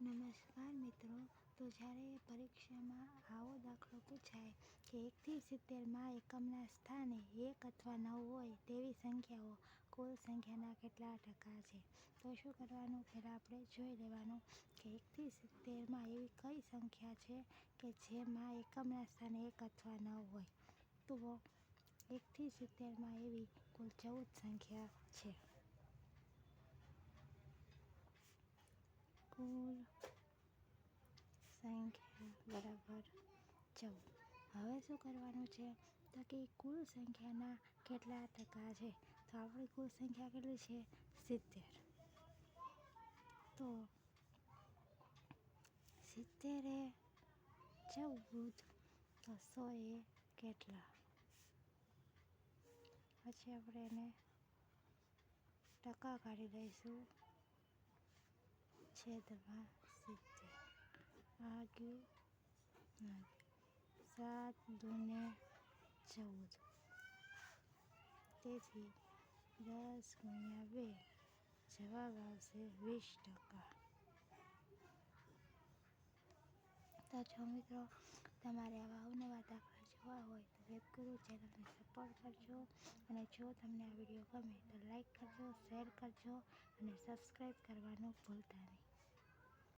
નમસ્કાર મિત્રો. તો જ્યારે પરીક્ષામાં આવો દાખલો પૂછાય કે એકથી સિત્તેરમાં એકમના સ્થાને એક અથવા નવ હોય તેવી સંખ્યાઓ, કુલ સંખ્યાના કેટલા ટકા છે? તો શું કરવાનું? પહેલાં આપણે જોઈ લેવાનું કે એકથી સિત્તેરમાં એવી કઈ સંખ્યા છે કે જેમાં એકમના સ્થાને એક અથવા નવ હોય? તો એકથી સિત્તેરમાં એવી કુલ ચૌદ સંખ્યા છે કુલ સંખ્યા બરાબર. ચૌદ હવે શું કરવાનું છે? તો કે કુલ સંખ્યાના કેટલા ટકા છે? તો આપણી કુલ સંખ્યા કેટલી છે? સિત્તેર. તો સિત્તેરે ચૌદ તો સોએ કેટલા? પછી આપણે એને ટકા કાઢી દઈશું. છેદમાં સિત્તેર. આગળ નથી સાત દૂને ચૌદ. તેથી દસ ગુણ્યા બે જવાબ આવશે વીસ ટકા. તો જો મિત્રો, તમારે આવા અવનવા દાખલા જોવા હોય તો વેબગુરુ ચેનલને સપોર્ટ કરજો અને જો તમને આ વીડિયો ગમે તો લાઈક કરજો શેર કરજો અને સબસ્ક્રાઈબ કરવાનું ભૂલતા નહીં.